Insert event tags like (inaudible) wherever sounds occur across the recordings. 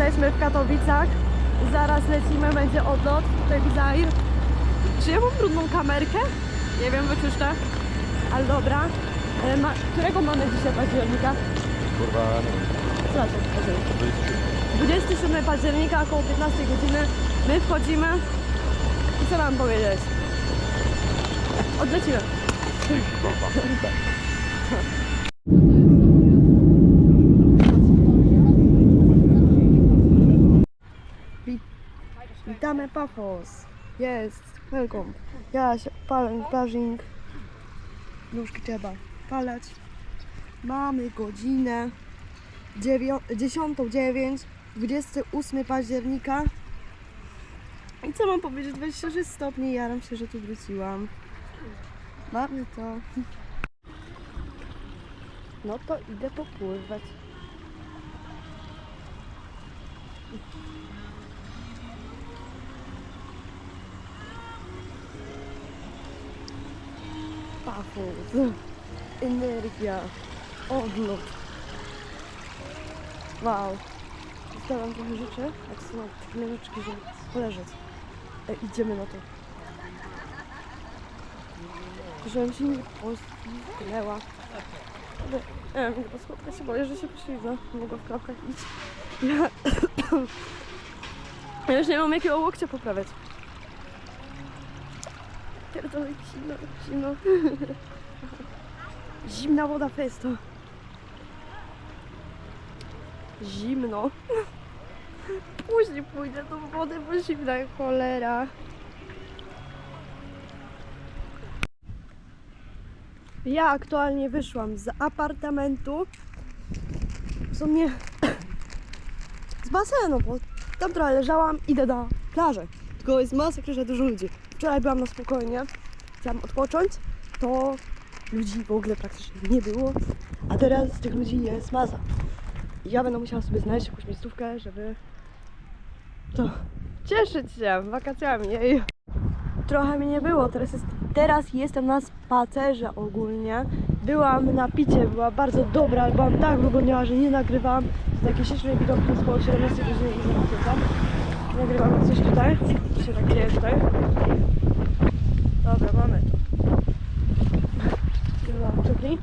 Jesteśmy w Katowicach. Zaraz lecimy, będzie odlot. Tutaj Bizair. Czy ja mam brudną kamerkę? Nie wiem, wyczyszczę. Ale dobra. E, Ma, którego mamy dzisiaj października? Kurwa, nie wiem. Co to jest październik? To jest 27 października około 15 godziny my wchodzimy i co mam powiedzieć? Odlecimy. Wi- (laughs) Witamy Pafos. Jest. Welcome. Ja się palę plażing. Nóżki trzeba palać. Mamy godzinę 10.09, 28 października. I co mam powiedzieć? 26 stopni, jaram się, że tu wróciłam. Mamy to. No to idę popływać. Pafos. Energia. Odlot. Wow. Dostałam trochę rzeczy, jak są chwileczki, żeby poleżeć. E, idziemy na to. Żebym się nie poślizgnęła. Nie wiem, chyba spotkać się boję, że się poślizgnę. Mogę w klapkach iść. Ja... (coughs) ja już nie mam jakiego łokcia poprawiać. Pierdolę, zimno, zimno. (laughs) Zimna woda festo. Zimno. (laughs) Później pójdę do wody, bo zimna cholera. Ja aktualnie wyszłam z apartamentu. W sumie (coughs) z basenu, bo tam trochę leżałam, idę na plażę. Tylko jest masakra, że dużo ludzi. Wczoraj byłam na spokojnie, chciałam odpocząć, to ludzi w ogóle praktycznie nie było, a teraz tych ludzi jest masa. I ja będę musiała sobie znaleźć jakąś miejscówkę, żeby to cieszyć się wakacjami. Trochę mi nie było, teraz, jest, teraz jestem na spacerze ogólnie. Byłam na picie, była bardzo dobra, ale byłam tak wygodniała, że nie nagrywałam. Takie śliczne widoki z koło 17 godziny i zamkniętam. Nagrywam coś tutaj, co się tak dzieje tutaj. Dobra, mamy to. Chyba czekli.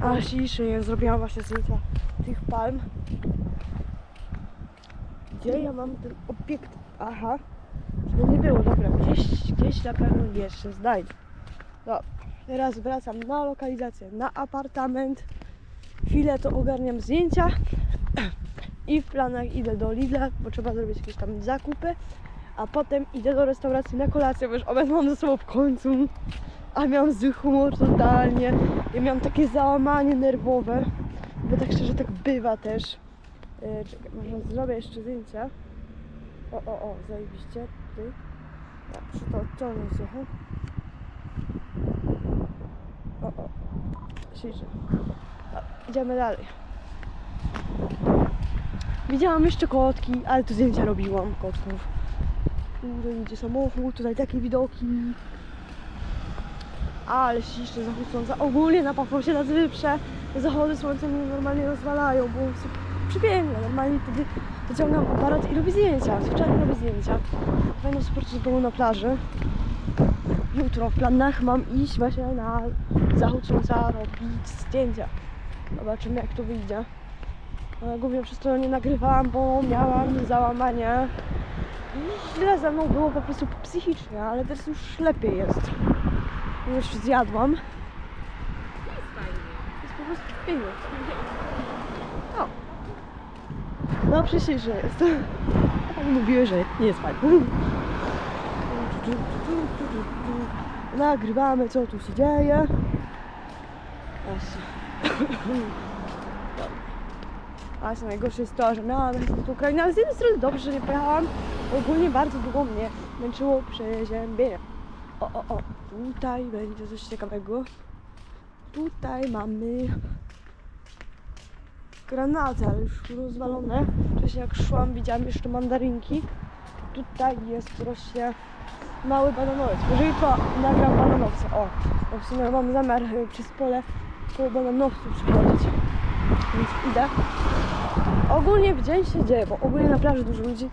A ciszy zrobiłam właśnie zdjęcia tych palm. Gdzie ja mam ten obiekt? Aha, żeby nie było, dobra, gdzieś, gdzieś na pewno jeszcze znajdę. Dobra, teraz wracam na lokalizację, na apartament. Chwilę to ogarniam zdjęcia (clears throat) i w planach idę do Lidla, bo trzeba zrobić jakieś tam zakupy, a potem idę do restauracji na kolację, bo już obiad mam ze sobą w końcu. A miałam zły humor totalnie. Ja miałam takie załamanie nerwowe, bo tak szczerze tak bywa też. Yy, czekaj, może zrobię jeszcze zdjęcia. O, o, o, zajebiście. Tutaj. Ja muszę to odciągnąć trochę. O, o. Dobra, Idziemy dalej. Widziałam jeszcze kotki, ale tu zdjęcia robiłam kotków. Tutaj idzie samochód, tutaj takie widoki. Ale ślicznie zachód słońca. Ogólnie na Pafosie na Zwyprze zachody słońca mnie normalnie rozwalają, bo przepiękne. Normalnie wtedy wyciągam aparat i robię zdjęcia. Zwyczajnie robię zdjęcia. Będę super z domu na plaży. Jutro w planach mam iść właśnie na zachód słońca robić zdjęcia. Zobaczymy jak to wyjdzie. Głównie przez to nie nagrywałam, bo miałam załamanie. Źle ze mną było po prostu psychicznie, ale teraz już lepiej jest. Już zjadłam. Jest fajnie. Jest po prostu. O. No przecież jest. A pani mówiły, że nie jest fajnie. Nagrywamy co tu się dzieje. Właśnie. A co najgorsze jest to, że miałam z Ukrainy, ale z jednej strony dobrze, że nie pojechałam. Ogólnie bardzo długo mnie męczyło przeziębienie. O, o, o, tutaj będzie coś ciekawego. Tutaj mamy granaty, ale już rozwalone. Wcześniej jak szłam, widziałam jeszcze mandarynki. Tutaj jest rośnie mały bananowiec. Może jutro nagram bananowce. O, bo w sumie mam zamiar y, przez pole po bananowców przychodzić. Więc idę. ogólnie w dzień się dzieje, bo ogólnie na plaży dużo ludzi.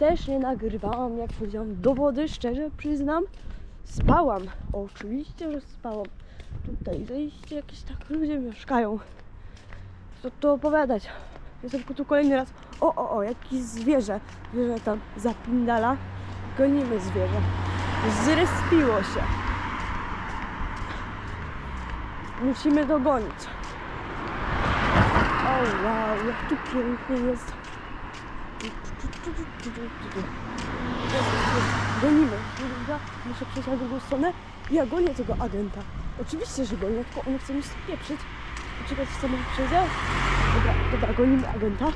Też nie nagrywałam, jak powiedziałam, do wody, szczerze przyznam. Spałam. Oczywiście, że spałam. Tutaj zejście jakieś tak ludzie mieszkają. Co tu opowiadać? Jest tylko tu kolejny raz. O, o, o, jakieś zwierzę. Zwierzę tam zapindala. Gonimy zwierzę. Zrespiło się. Musimy dogonić. O wow, jak tu pięknie jest. Gonimy. Muszę przejść na drugą stronę. Ja gonię tego agenta. Oczywiście, że gonię, tylko on chce mi spieprzyć. Poczekać, co mi przejdzie. Dobra, dobra, gonimy agenta.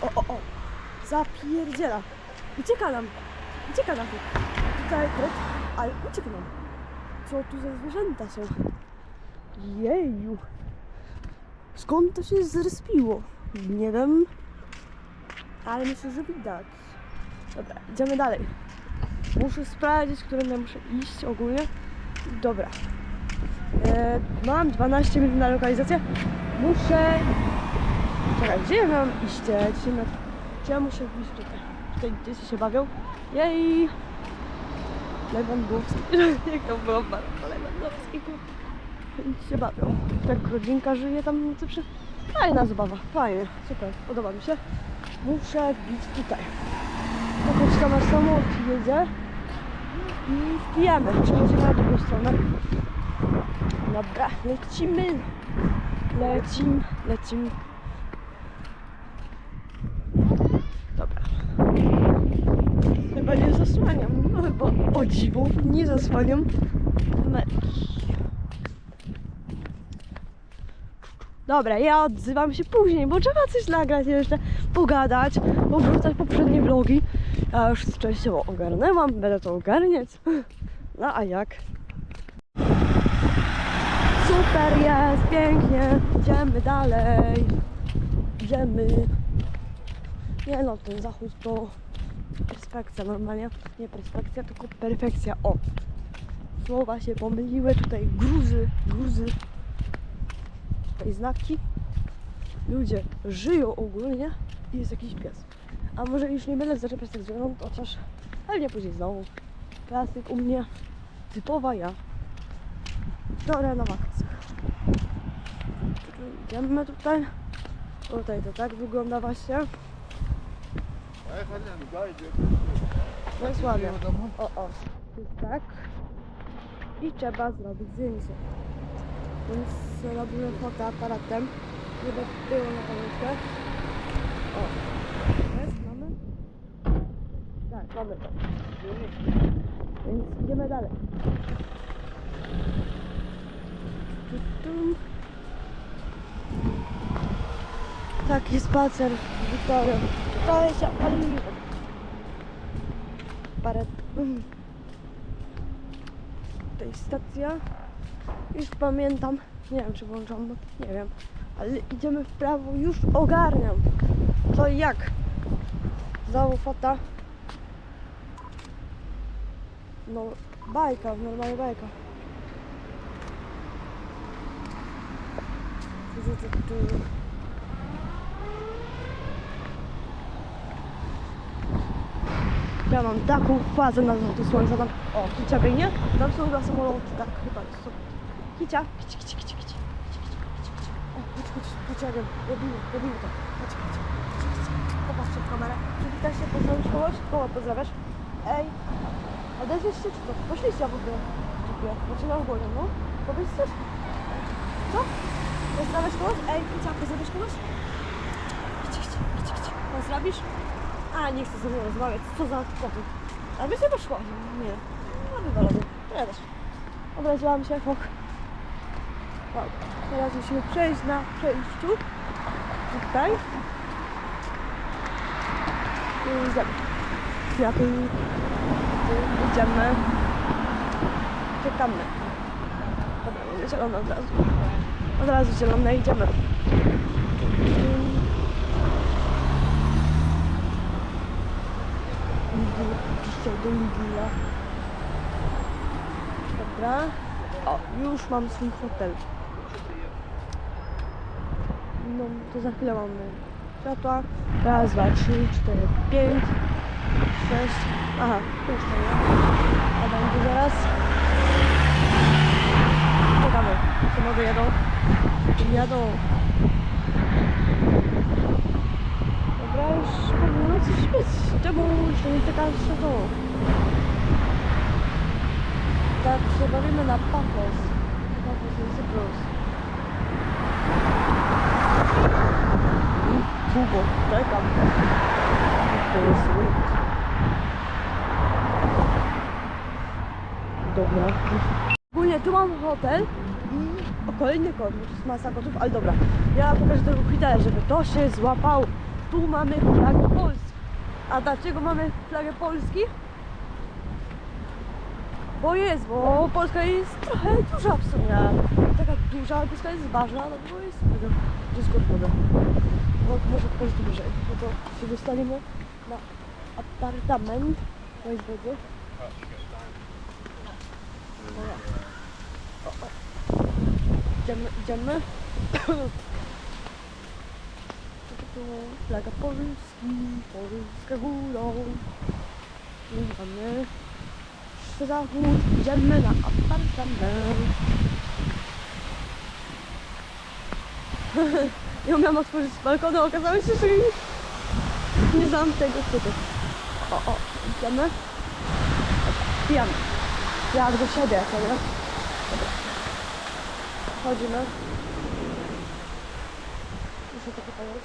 O, o, o. Zapierdziela. Ucieka nam. Ucieka nam. Tutaj kot, ale ucieka nam. Co tu za zwierzęta są? Jeju. Skąd to się zrespiło? Nie wiem. Ale myślę, że widać. Dobra, idziemy dalej. Muszę sprawdzić, którym muszę iść ogólnie. Dobra. E, mam 12 minut na lokalizację. Muszę... Czekaj, gdzie ja mam iść? E, na... Czy ja muszę iść tutaj? Tutaj dzieci się bawią. Jej! Lewandowski. Jak to było bardzo Lewandowski. Oni się bawią. Tak rodzinka żyje tam przy... Fajna zabawa, fajnie, super, podoba mi się. Muszę wbić tutaj. Tam aż samolot jedzie. I wbijamy, przechodzimy na drugą stronę. Dobra, lecimy. Lecim, lecim. Dobra. Chyba nie zasłaniam, no chyba o dziwo, nie zasłaniam kamerki. Dobra, ja odzywam się później, bo trzeba coś nagrać jeszcze, pogadać, powrócać poprzednie vlogi. Ja już częściowo ogarnęłam, będę to ogarniać. No a jak? Super jest, pięknie, idziemy dalej. Idziemy. Nie no, ten zachód to perspekcja normalnie. Nie perspekcja, tylko perfekcja. O! Słowa się pomyliły, tutaj gruzy, gruzy tutaj znaki. Ludzie żyją ogólnie i jest jakiś pies. A może już nie będę zaczepiać tych zwierząt, chociaż pewnie później znowu. Klasyk u mnie, typowa ja. Teoria na wakacjach. Idziemy tutaj. Tutaj to tak wygląda właśnie. No jest ładnie. O, o. Tak. I trzeba zrobić zdjęcie. Więc robię fotoaparatem, żeby było na pamiątkę. O, jest, mamy? Tak, mamy to. Więc idziemy dalej. Taki spacer z Wiktorią. (laughs) To się paliło. Parę... Mm. Tutaj stacja. Już pamiętam. Nie wiem, czy włączam, bo nie wiem. Ale idziemy w prawo, już ogarniam. Co i jak. Znowu. No, bajka, normalnie bajka. Tu, tu, tu, tu. Ja mam taką fazę na złoty słońca tam. O, kicia biegnie. Tam są chyba samoloty, tak chyba są. Kicia, kici, kici, kici, kici. O, chodź, chodź, Agent. Robimy, robimy to. Chodź, chodź. Popatrzcie w kamerę. Przywitasz się, pozdrowisz kogoś? Kogo pozdrawiasz? Ej, odezwiesz się czy co? Poślijcie ja w ogóle. Dziękuję. Zaczynam głośno, no. Powiedz coś. Co? Pozdrawiasz kogoś? Ej, kicia, pozdrawiasz kogoś? Kici, kici, kici, kici. Pozdrawisz? A, nie chcę ze mną rozmawiać. Co za koty. A by się poszła. Nie. No, wywalony. To ja też. Obraziłam się, fok. Teraz musimy przejść na przejściu. Tutaj. I. Kwiaty. Idziemy. Czekamy. Dobra, mamy zielone od razu. Od razu zielone, idziemy. Chciał do Lidla. Dobra. O, już mam swój hotel. Będą, to za chwilę mamy światła. Raz, dwa, trzy, cztery, pięć, sześć. Aha, jeszcze nie. A będzie zaraz. Czekamy. Samochody jadą. Jadą. Dobra, już powinno coś być. Czemu jeszcze nie taka światło? Tak się bawimy na Pafos. Pafos jest plus. To jest sweet. Dobra. Ogólnie tu mam hotel i o, kolejny jest masa kotów, ale dobra. Ja pokażę tego hitę, żeby to się złapało. Tu mamy flagę Polski. A dlaczego mamy flagę Polski? Bo jest, bo Polska jest trochę duża w sumie. Taka duża, Polska jest ważna, no bo jest że jest gotowe. No, może prostu wyżej, bo to się dostaniemy na apartament. No będzie. Dobra. O, o. Idziemy, idziemy. Flaga Polski, Polska górą. Idziemy. Zachód, idziemy na apartament. (laughs) Nie umiałam otworzyć balkonu, okazało się, że nie znam tego typu. O, o, idziemy. Pijamy. Ja do siebie, co nie? Dobra. Chodzimy. Muszę to pokazać.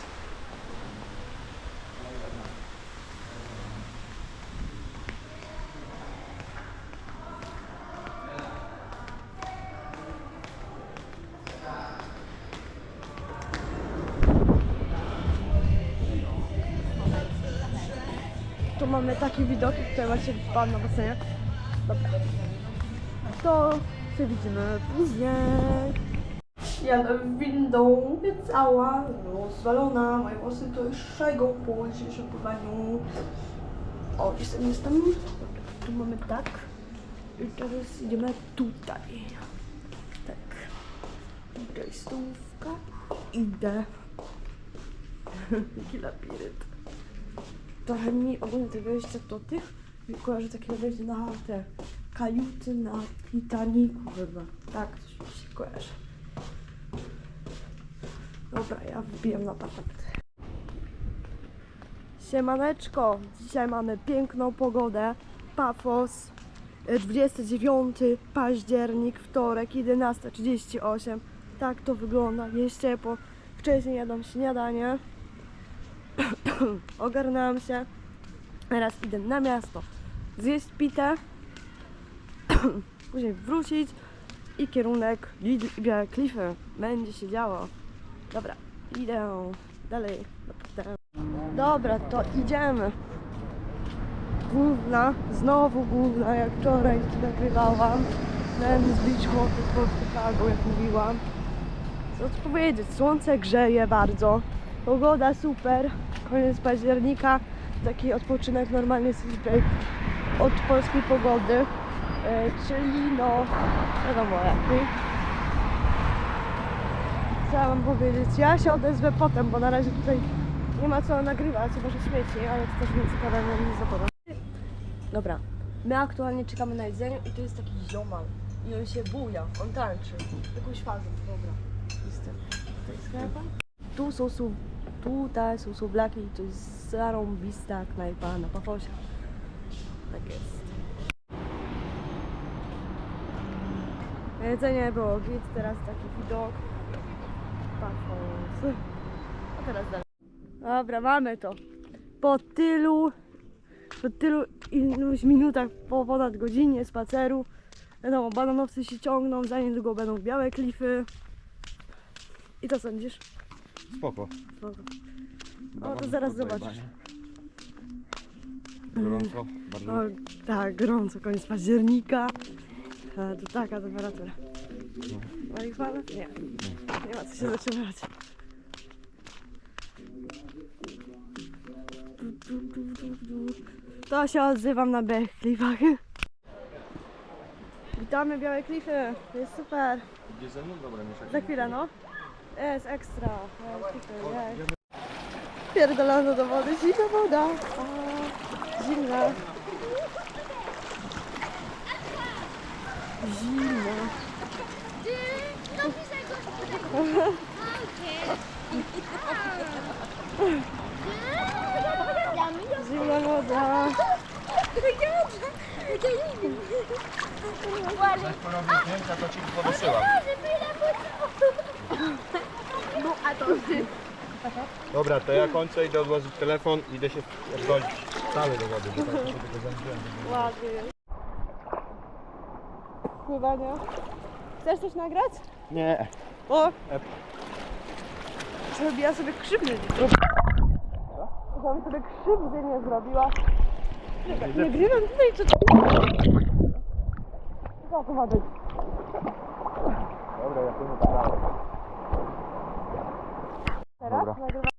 Mamy taki widok, tutaj macie pan na basenie. Dobra. To się widzimy później. Jadę windą, cała rozwalona. Moje włosy to już szego po dzisiejszym pływaniu. O, jestem, jestem. Dobra, tu mamy tak. I teraz idziemy tutaj. Tak. Tutaj stówka. Idę. (laughs) Jaki labirynt. Trochę mi ogólnie te 20 złotych mi kojarzy takie wejście na te kajuty na Titanicu chyba. Tak, coś mi się kojarzy. Dobra, ja wbijam na apartament. Siemaneczko, dzisiaj mamy piękną pogodę. Pafos, y, 29 październik, wtorek, 11.38. Tak to wygląda, jest ciepło. Wcześniej jadłam śniadanie. (coughs) Ogarnęłam się. Teraz idę na miasto. Zjeść pitę. (coughs) Później wrócić. I kierunek Białe Klify. Będzie się działo. Dobra, idę dalej. Dobra, Dobra to idziemy. Główna, znowu główna, jak wczoraj nagrywałam. Miałem zbić chłopy po Chicago, jak mówiłam. Co tu powiedzieć, słońce grzeje bardzo. Pogoda super. Koniec października. Taki odpoczynek sobie tutaj od polskiej pogody. E, czyli no, wiadomo ja mam powiedzieć? Ja się odezwę potem, bo na razie tutaj nie ma co nagrywać, chyba że śmieci, ale to też ciekawe, no nie zapowiem. Dobra, my aktualnie czekamy na jedzenie i to jest taki ziomal. I on się buja, on tańczy. Jakąś fazę, dobra. Jestem. To jest knajpa? Tu są su... Tutaj są sublaki i to jest zarąbista knajpa na Pafosia. Tak jest. Jedzenie było git, teraz taki widok. Pafos. A teraz dalej. Dobra, mamy to. Po tylu, po tylu iluś minutach, po ponad godzinie spaceru, wiadomo, bananowcy się ciągną, za niedługo będą białe klify. I co sądzisz? Spoko. Spoko. Dawam to zaraz zobaczysz. Gorąco, bardzo. O, tak, gorąco, koniec października. E, To taka temperatura. Marihuana? Nie. Nie ma co się zatrzymywać. To się odzywam na białych klifach. Witamy Białe Klify, to jest super. Idzie ze mną? Dobra. Za chwilę, no. Jest ekstra. Jest. Pierdolano do wody, zimna woda. A, zimna. Zimna. Zimna woda. to ci powysyłam. No a to Dobra, to ja kończę, idę odłożyć telefon i idę się odgolić cały do wody, bo tak się tego zamknąłem. Jest. Pływania. Chcesz coś nagrać? Nie. O! Ja sobie krzywdy nie zrobiła. Żebym sobie krzywdy nie zrobiła. Czekaj, nie grywam tutaj, co to? Co to ma być? Dobra, ja płynę dalej. Teraz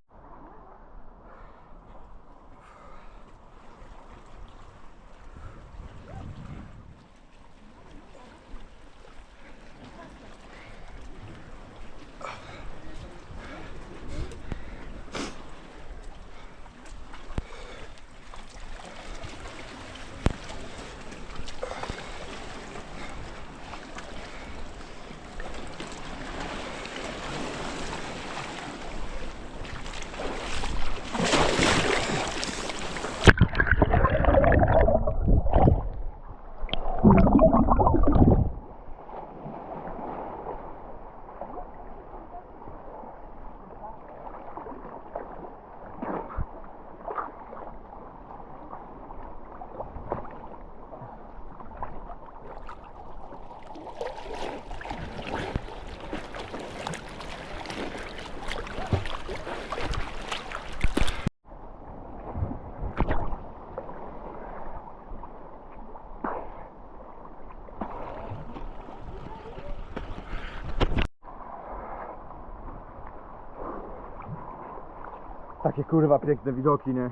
Takie kurwa piękne widoki, nie?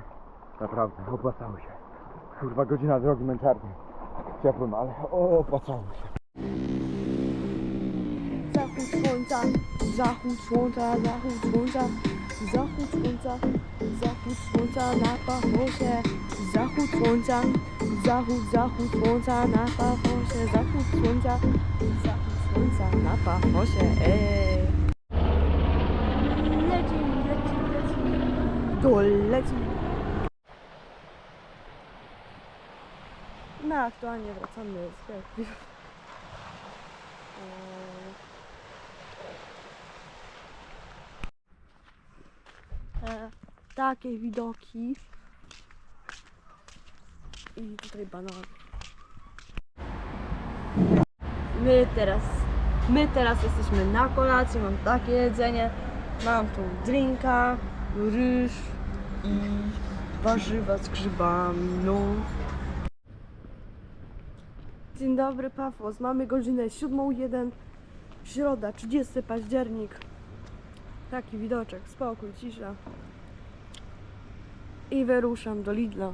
Naprawdę, opłacało się. Kurwa godzina drogi męczarni. Ciepłym, ale o, opłacało się. Zachód słońca, zachód słońca, zachód słońca, zachód słońca, zachód słońca na pachosie, zachód słońca, zachód, zachód słońca na pachosie, zachód słońca, zachód słońca na pachosie, ej. Leci. No, aktualnie wracamy z Belgii. E, takie widoki. I tutaj banan. My teraz, my teraz jesteśmy na kolacji, mam takie jedzenie. Mam tu drinka, ryż i warzywa z grzybami, no. Dzień dobry, Pafos. Mamy godzinę 7.01. Środa, 30 październik. Taki widoczek, spokój, cisza. I wyruszam do Lidla.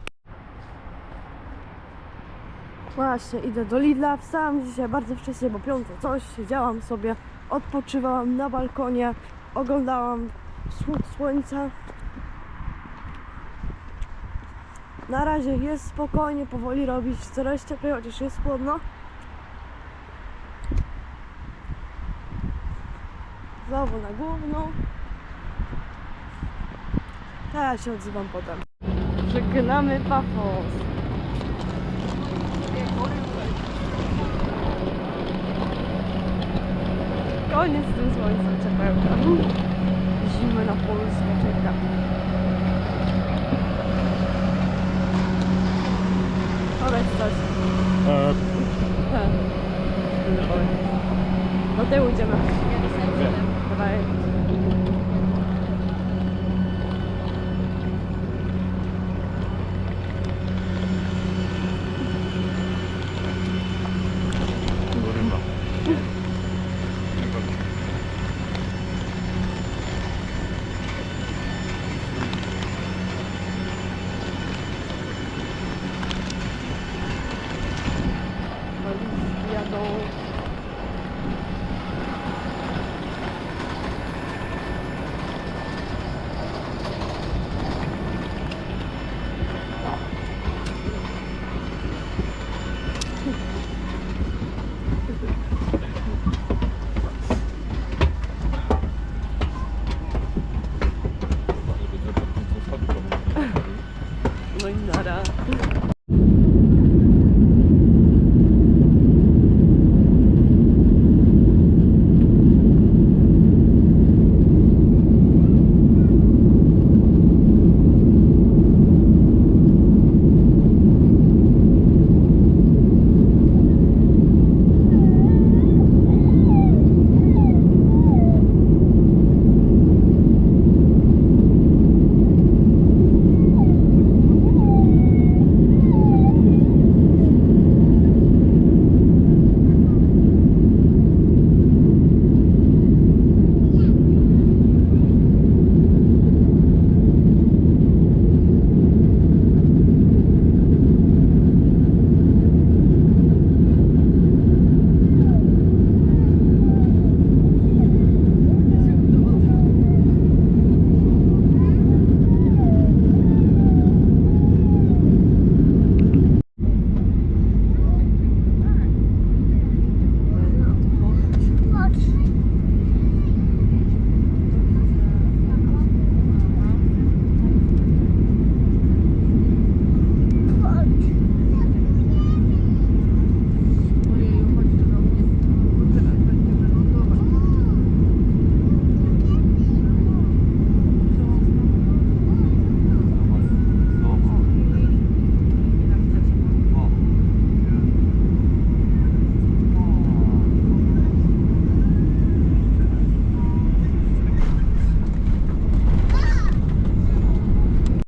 Właśnie, idę do Lidla. Wstałam dzisiaj bardzo wcześnie, bo piąte coś. Siedziałam sobie, odpoczywałam na balkonie, oglądałam wschód słońca. Na razie jest spokojnie, powoli robić coraz cieplej, chociaż jest chłodno. Znowu na główną. Teraz się odzywam potem. Żegnamy Pafos. Koniec z tym słońcem, ciepełka. Zimy na Polskę czeka. Coś. Tak. Do tyłu idziemy. Dawaj.